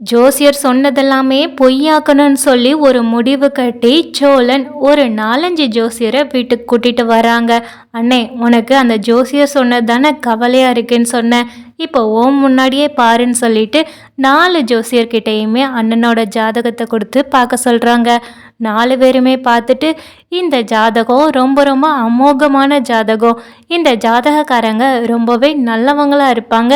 ஜோசியர் சொன்னதெல்லாமே பொய்யாக்கணும்னு சொல்லி ஒரு முடிவு கட்டி சோழன் ஒரு நாலஞ்சு ஜோசியரை வீட்டுக்கு கூட்டிட்டு வராங்க. அண்ணே உனக்கு அந்த ஜோசியர் சொன்னது தானே கவலையாக இருக்குன்னு சொன்னேன். இப்போ ஓம் முன்னாடியே பாருன்னு சொல்லிட்டு நாலு ஜோசியர்கிட்டையுமே அண்ணனோட ஜாதகத்தை கொடுத்து பார்க்க சொல்கிறாங்க நாலு பேருமே பார்த்துட்டு இந்த ஜாதகம் ரொம்ப ரொம்ப அமோகமான ஜாதகம். இந்த ஜாதகக்காரங்க ரொம்பவே நல்லவங்களாக இருப்பாங்க.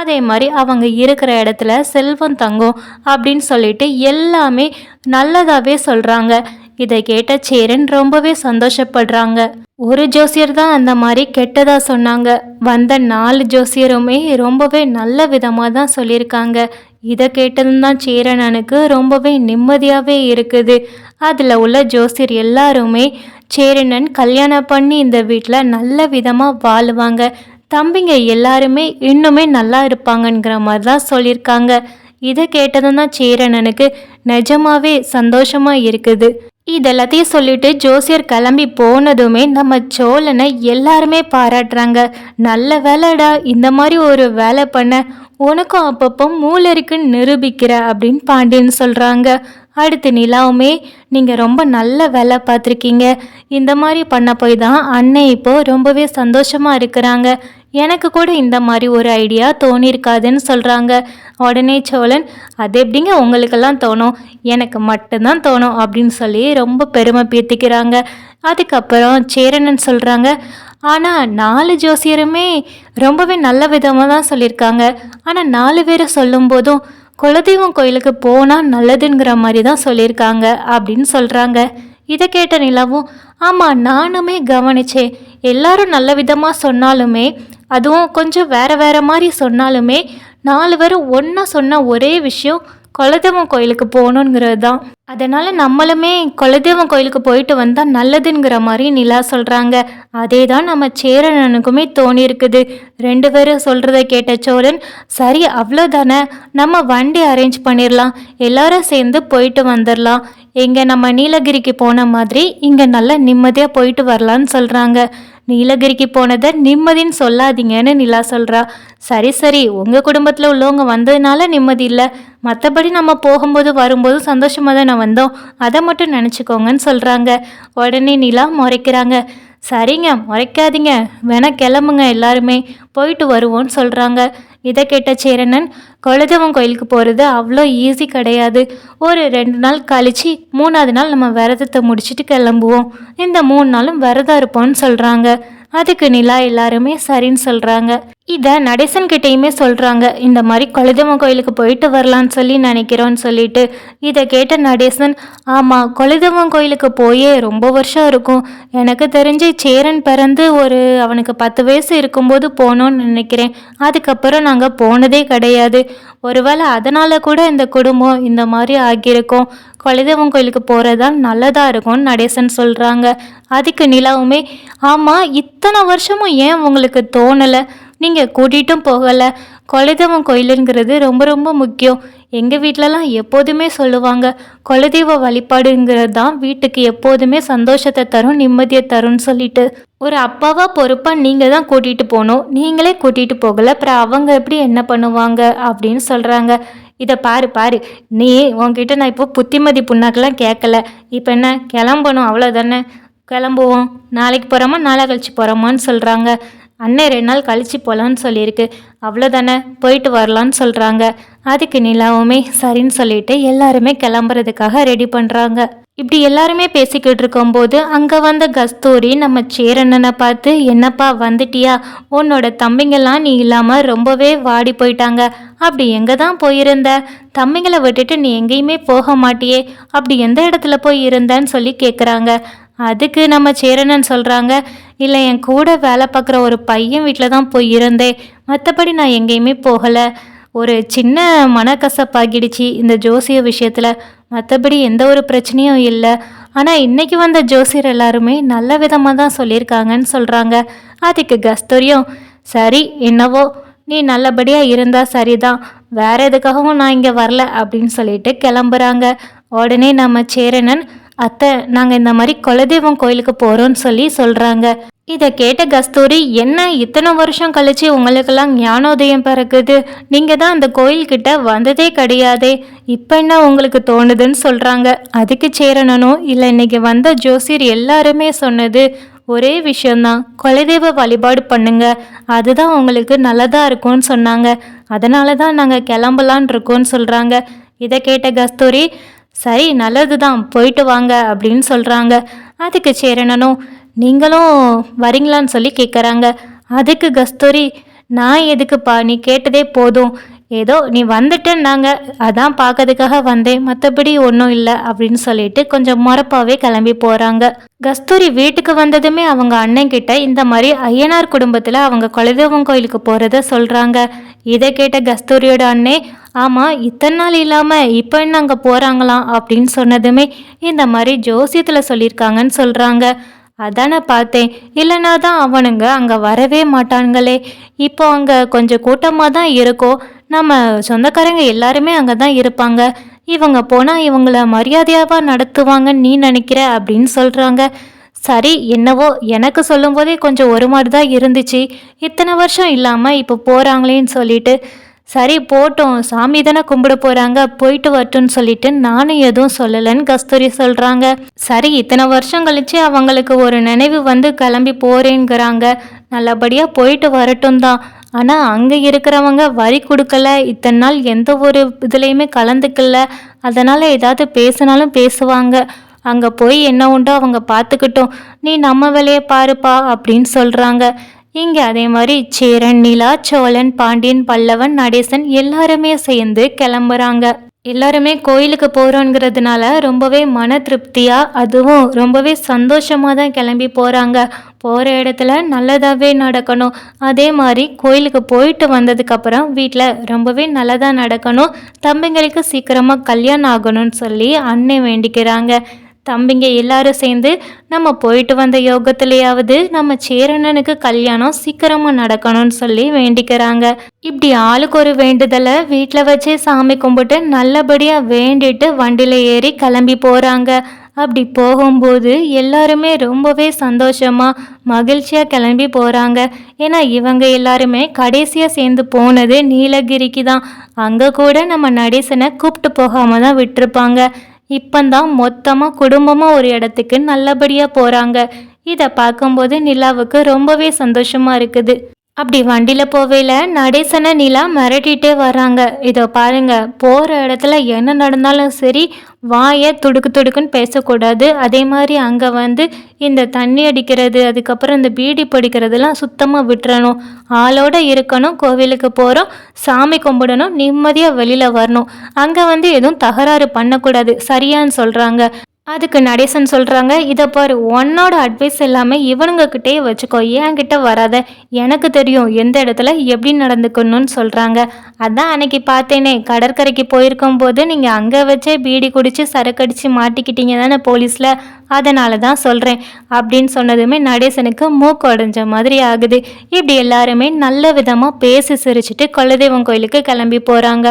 அதே மாதிரி அவங்க இருக்கிற இடத்துல செல்வம் தங்கும் அப்படின்னு சொல்லிட்டு எல்லாமே நல்லதாகவே சொல்கிறாங்க இதை கேட்ட சேரன் ரொம்பவே சந்தோஷப்படுறாங்க. ஒரு ஜோசியர் தான் அந்த மாதிரி கெட்டதா சொன்னாங்க. வந்த நாலு ஜோசியருமே ரொம்பவே நல்ல விதமாக தான் சொல்லியிருக்காங்க. இதை கேட்டதும் தான் சேரனனுக்கு ரொம்பவே நிம்மதியாகவே இருக்குது. அதில் உள்ள ஜோசியர் எல்லாருமே சேரனன் கல்யாணம் பண்ணி இந்த வீட்டில் நல்ல விதமாக வாழுவாங்க. தம்பிங்க எல்லாருமே இன்னுமே நல்லா இருப்பாங்கங்கிற மாதிரி தான் சொல்லியிருக்காங்க. இதை கேட்டதும் தான் சேரனனுக்கு நிஜமாவே சந்தோஷமாக இருக்குது. இதெல்லாத்தையும் சொல்லிட்டு ஜோசியர் கிளம்பி போனதுமே நம்ம சோழனை எல்லாருமே பாராட்டுறாங்க. நல்ல வேலைடா இந்த மாதிரி ஒரு வேலை பண்ண. உனக்கும் அப்பப்போ மூளை இருக்குன்னு நிரூபிக்கிற அப்படின்னு பாண்டியன் சொல்கிறாங்க அடுத்து நிலாவுமே நீங்கள் ரொம்ப நல்ல வேலை பார்த்துருக்கீங்க. இந்த மாதிரி பண்ண போய் தான் அண்ணன் இப்போது ரொம்பவே சந்தோஷமாக இருக்கிறாங்க. எனக்கு கூட இந்த மாதிரி ஒரு ஐடியா தோணியிருக்காதுன்னு சொல்கிறாங்க உடனே சோழன் அது எப்படிங்க உங்களுக்கெல்லாம் தோணும்? எனக்கு மட்டும்தான் தோணும் அப்படின்னு சொல்லி ரொம்ப பெருமை பீத்திக்கிறாங்க. அதுக்கப்புறம் சேரனன் சொல்கிறாங்க ஆனால் நாலு ஜோசியருமே ரொம்பவே நல்ல விதமாக தான் சொல்லியிருக்காங்க. ஆனால் நாலு பேரை சொல்லும்போதும் குலதெய்வம் கோயிலுக்கு போனால் நல்லதுங்கிற மாதிரி தான் சொல்லியிருக்காங்க அப்படின்னு சொல்கிறாங்க இதை கேட்ட நிலாவும் ஆமாம் நானுமே கவனிச்சேன் எல்லாரும் நல்ல விதமாக சொன்னாலுமே அதுவும் கொஞ்சம் வேறு வேறு மாதிரி சொன்னாலுமே நாலு பேரும் ஒன்றா சொன்ன ஒரே விஷயம் குலதெய்வம் கோயிலுக்கு போகணுங்கிறது தான். அதனால் நம்மளுமே குலதெய்வம் கோயிலுக்கு போயிட்டு வந்தால் நல்லதுங்கிற மாதிரி நிலா சொல்கிறாங்க அதே தான் நம்ம சேரனனுக்குமே தோணியிருக்குது. ரெண்டு பேரும் சொல்கிறத கேட்ட சோழன் சரி அவ்வளோதானே நம்ம வண்டி அரேஞ்ச் பண்ணிடலாம் எல்லாரும் சேர்ந்து போயிட்டு வந்துடலாம் இங்கே நம்ம நீலகிரிக்கு போன மாதிரி இங்கே நல்லா நிம்மதியாக போயிட்டு வரலான்னு சொல்கிறாங்க நீலகிரிக்கு போனதை நிம்மதின்னு சொல்லாதீங்கன்னு நிலா சொல்கிறா சரி சரி உங்கள் குடும்பத்தில் உள்ளவங்க வந்ததுனால நிம்மதி இல்லை. மற்றபடி நம்ம போகும்போது வரும்போது சந்தோஷமாக தான் நான் வந்தோம். அதை மட்டும் நினச்சிக்கோங்கன்னு சொல்கிறாங்க உடனே நிலா முறைக்கிறாங்க. சரிங்க முறைக்காதீங்க. வேணால் கிளம்புங்க எல்லாருமே. போயிட்டு வருவோன்னு சொல்கிறாங்க இதை கேட்ட சேரனன் குலதெய்வம் கோயிலுக்கு போகிறது அவ்வளோ ஈஸி கிடையாது. ஒரு ரெண்டு நாள் கழித்து மூணாவது நாள் நம்ம விரதத்தை முடிச்சுட்டு கிளம்புவோம். இந்த மூணு நாளும் விரதம் இருப்போம்னு சொல்கிறாங்க அதுக்கு நிலா எல்லாருமே சரின்னு சொல்கிறாங்க இதை நடேசன் கிட்டேயுமே சொல்கிறாங்க இந்த மாதிரி குலதெய்வம் கோயிலுக்கு போயிட்டு வரலான்னு சொல்லி நினைக்கிறோன்னு சொல்லிட்டு. இதை கேட்ட நடேசன் ஆமாம் குலதெய்வம் கோயிலுக்கு போயே ரொம்ப வருஷம் இருக்கும். எனக்கு தெரிஞ்சு சேரன் பிறந்து ஒரு அவனுக்கு பத்து வயசு இருக்கும்போது போனோன்னு நினைக்கிறேன். அதுக்கப்புறம் நாங்கள் போனதே கிடையாது. ஒருவேளை அதனால் கூட இந்த குடும்பம் இந்த மாதிரி ஆகியிருக்கும். குலதெய்வம் கோயிலுக்கு போகிறதா நல்லதாக இருக்கும்னு நடேசன் சொல்கிறாங்க அதுக்கு நிலாவுமே ஆமாம் இத்தனை வருஷமும் ஏன் உங்களுக்கு தோணலை? நீங்கள் கூட்டிகிட்டும் போகலை. குலதெய்வம் கோயிலுங்கிறது ரொம்ப ரொம்ப முக்கியம். எங்கள் வீட்டிலலாம் எப்போதுமே சொல்லுவாங்க குலதெய்வ வழிபாடுங்கிறது தான் வீட்டுக்கு எப்போதுமே சந்தோஷத்தை தரும் நிம்மதியை தரும்னு சொல்லிட்டு. ஒரு அப்பாவாக பொறுப்பாக நீங்கள் தான் கூட்டிகிட்டு போகணும் நீங்களே கூட்டிகிட்டு போகலை அப்புறம் அவங்க எப்படி என்ன பண்ணுவாங்க அப்படின்னு சொல்கிறாங்க இதை பாரு பாரு. நீ உன்கிட்ட நான் இப்போ புத்திமதி புண்ணாக்கெல்லாம் கேட்கல. இப்போ என்ன கிளம்பணும் அவ்வளோதானே கிளம்புவோம். நாளைக்கு போகிறோமா நாளை கழிச்சு போகிறோமான்னு சொல்கிறாங்க அண்ணன் ரெண்டு நாள் கழிச்சு போகலான்னு சொல்லியிருக்கு. அவ்வளோதானே போயிட்டு வரலான்னு சொல்கிறாங்க அதுக்கு நிலாவுமே சரின்னு சொல்லிட்டு எல்லாருமே கிளம்புறதுக்காக ரெடி பண்ணுறாங்க இப்படி எல்லாருமே பேசிக்கிட்டு இருக்கும்போது அங்கே வந்த கஸ்தூரி நம்ம சேரண்ணனை பார்த்து என்னப்பா வந்துட்டியா? உன்னோட தம்பிங்கெல்லாம் நீ இல்லாமல் ரொம்பவே வாடி போயிட்டாங்க. அப்படி எங்கே தான் போயிருந்த? தம்பிங்களை விட்டுட்டு நீ எங்கேயுமே போக மாட்டியே. அப்படி எந்த இடத்துல போய் இருந்தன்னு சொல்லி கேட்குறாங்க அதுக்கு நம்ம சேரணன் சொல்கிறாங்க இல்லை என் கூட வேலை பார்க்குற ஒரு பையன் வீட்டில் தான் போய் இருந்தேன் மற்றபடி நான் எங்கேயுமே போகலை. ஒரு சின்ன மனக்கசப்பாகிடுச்சு இந்த ஜோசிய விஷயத்தில். மற்றபடி எந்த ஒரு பிரச்சனையும் இல்லை. ஆனால் இன்றைக்கி வந்த ஜோசியர் எல்லாருமே நல்ல விதமாக தான் சொல்லியிருக்காங்கன்னு சொல்கிறாங்க. அதுக்கு கஸ்தூரியம் சரி என்னவோ நீ நல்லபடியாக இருந்தால் சரிதான். வேற எதுக்காகவும் நான் இங்கே வரல அப்படின்னு சொல்லிட்டு கிளம்புறாங்க. உடனே நம்ம சேரனன் அத்தை நாங்கள் இந்த மாதிரி குலதெய்வம் கோயிலுக்கு போகிறோன்னு சொல்லி சொல்கிறாங்க இதை கேட்ட கஸ்தூரி என்ன இத்தனை வருஷம் கழிச்சு உங்களுக்கெல்லாம் ஞானோதயம் பிறக்குது? நீங்கள் தான் அந்த கோயில்கிட்ட வந்ததே கிடையாதே. இப்போ என்ன உங்களுக்கு தோணுதுன்னு சொல்கிறாங்க அதுக்கு சேரணும் இல்லை இன்னைக்கு வந்த ஜோசியர் எல்லாருமே சொன்னது ஒரே விஷயந்தான் குலதெய்வ வழிபாடு பண்ணுங்க. அதுதான் உங்களுக்கு நல்லதாக இருக்கும்னு சொன்னாங்க. அதனால தான் நாங்கள் கிளம்பலான் இருக்கோம்னு சொல்கிறாங்க இதை கேட்ட கஸ்தூரி சரி நல்லது தான் போயிட்டு வாங்க அப்படின்னு சொல்கிறாங்க அதுக்கு சேரணனும் நீங்களும் வரீங்களான்னு சொல்லி கேட்குறாங்க அதுக்கு கஸ்தூரி நான் எதுக்குப்பா? நீ கேட்டதே போதும். ஏதோ நீ வந்துட்டேன்னாங்க. அதான் பார்க்கறதுக்காக வந்தேன். மற்றபடி ஒன்றும் இல்லை அப்படின்னு சொல்லிட்டு கொஞ்சம் முறப்பாகவே கிளம்பி போகிறாங்க கஸ்தூரி வீட்டுக்கு வந்ததுமே அவங்க அண்ணன் கிட்ட இந்த மாதிரி ஐயனார் குடும்பத்தில் அவங்க குலதெய்வம் கோயிலுக்கு போகிறத சொல்கிறாங்க இதை கேட்ட கஸ்தூரியோட அண்ணே ஆமாம் இத்தனை நாள் இல்லாமல் இப்போ என்ன அங்கே போகிறாங்களாம் அப்படின்னு சொன்னதுமே இந்த மாதிரி ஜோசியத்தில் சொல்லியிருக்காங்கன்னு சொல்கிறாங்க அதான பார்த்தேன். இல்லைனா தான் அவனுங்க அங்கே வரவே மாட்டானுங்களே இப்போ அங்கே கொஞ்சம் கூட்டமாக தான் இருக்கும் நம்ம சொந்தக்காரங்க எல்லாருமே அங்கே தான் இருப்பாங்க. இவங்க போனால் இவங்கள மரியாதையாவா நடத்துவாங்கன்னு நீ நினைக்கிற அப்படின்னு சொல்கிறாங்க சரி என்னவோ எனக்கு சொல்லும்போதே கொஞ்சம் ஒரு மாதிரி தான் இருந்துச்சு. இத்தனை வருஷம் இல்லாமல் இப்போ போகிறாங்களேன்னு சொல்லிட்டு சரி போட்டோம். சாமி தானே கும்பிட போகிறாங்க போயிட்டு வரட்டும்னு சொல்லிட்டு நானும் எதுவும் சொல்லலைன்னு கஸ்தூரி சொல்கிறாங்க சரி இத்தனை வருஷம் கழிச்சு அவங்களுக்கு ஒரு நினைவு வந்து கிளம்பி போகிறேங்கிறாங்க நல்லபடியாக போயிட்டு வரட்டும் தான். ஆனால் அங்கே இருக்கிறவங்க வரி கொடுக்கல. இத்தனை நாள் எந்த ஒரு இதுலேயுமே கலந்துக்கல. அதனால் ஏதாவது பேசினாலும் பேசுவாங்க. அங்கே போய் என்ன உண்டோ அவங்க பார்த்துக்கிட்டோம். நீ நம்ம வேலையை பாருப்பா அப்படின்னு சொல்கிறாங்க இங்கே அதே மாதிரி சேரன் நிலா சோழன் பாண்டியன் பல்லவன் நடேசன் எல்லாருமே சேர்ந்து கிளம்புறாங்க. எல்லாருமே கோயிலுக்கு போகிறோங்கிறதுனால ரொம்பவே மன திருப்தியாக அதுவும் ரொம்பவே சந்தோஷமாக தான் கிளம்பி போகிறாங்க போகிற இடத்துல நல்லதாகவே நடக்கணும். அதே மாதிரி கோயிலுக்கு போயிட்டு வந்ததுக்கப்புறம் வீட்டில் ரொம்பவே நல்லதாக நடக்கணும். தம்பிங்களுக்கு சீக்கிரமாக கல்யாணம் ஆகணும்னு சொல்லி அன்னை வேண்டிக்கிறாங்க. தம்பிங்க எல்லாரும் சேர்ந்து நம்ம போயிட்டு வந்த யோகத்திலேயாவது நம்ம சேரணனுக்கு கல்யாணம் சீக்கிரமாக நடக்கணும்னு சொல்லி வேண்டிக்கிறாங்க. இப்படி ஆளுக்கு ஒரு வேண்டுதலை வீட்டில் வச்சு சாமி கும்பிட்டு நல்லபடியாக வேண்டிட்டு வண்டியில் ஏறி கிளம்பி போகிறாங்க அப்படி போகும்போது எல்லாருமே ரொம்பவே சந்தோஷமாக மகிழ்ச்சியாக கிளம்பி போகிறாங்க ஏன்னா இவங்க எல்லாருமே கடைசியாக சேர்ந்து போனது நீலகிரிக்கு தான். அங்கே கூட நம்ம நடேசனை கூப்பிட்டு போகாமல் தான் விட்டுருப்பாங்க. இப்பந்தான் மொத்தமாக குடும்பமாக ஒரு இடத்துக்கு நல்லபடியாக போகிறாங்க இதை பார்க்கும்போது நிலாவுக்கு ரொம்பவே சந்தோஷமாக இருக்குது. அப்படி வண்டியில் போவேல நடேசனை நிலா மிரட்டிகிட்டே வராங்க இதை பாருங்க போகிற இடத்துல என்ன நடந்தாலும் சரி வாயை துடுக்கு துடுக்குன்னு பேசக்கூடாது. அதே மாதிரி அங்கே வந்து இந்த தண்ணி அடிக்கிறது அதுக்கப்புறம் இந்த பீடி பிடிக்கிறதுலாம் சுத்தமாக விட்டுறணும். ஆளோட இருக்கணும் கோவிலுக்கு போகிறோம் சாமி கும்பிடணும் நிம்மதியாக வெளியில் வரணும். அங்கே வந்து எதுவும் தகராறு பண்ணக்கூடாது சரியான்னு சொல்கிறாங்க அதுக்கு நடேசன் சொல்கிறாங்க இதை பாரு உன்னோட அட்வைஸ் எல்லாமே இவனுங்கக்கிட்டே வச்சுக்கோ என்கிட்ட வராத. எனக்கு தெரியும் எந்த இடத்துல எப்படி நடந்துக்கணும்னு சொல்கிறாங்க அதான் அன்னைக்கு பார்த்தேனே கடற்கரைக்கு போயிருக்கும் போது நீங்கள் அங்கே வச்சே பீடி குடித்து சரக்கடிச்சு மாட்டிக்கிட்டீங்க தானே போலீஸில்? அதனால தான் சொல்கிறேன் அப்படின்னு சொன்னதுமே நடேசனுக்கு மூக்கு உடஞ்ச மாதிரி ஆகுது. இப்படி எல்லாருமே நல்ல விதமாக பேசி சிரிச்சிட்டு குலதெய்வம் கோயிலுக்கு கிளம்பி போகிறாங்க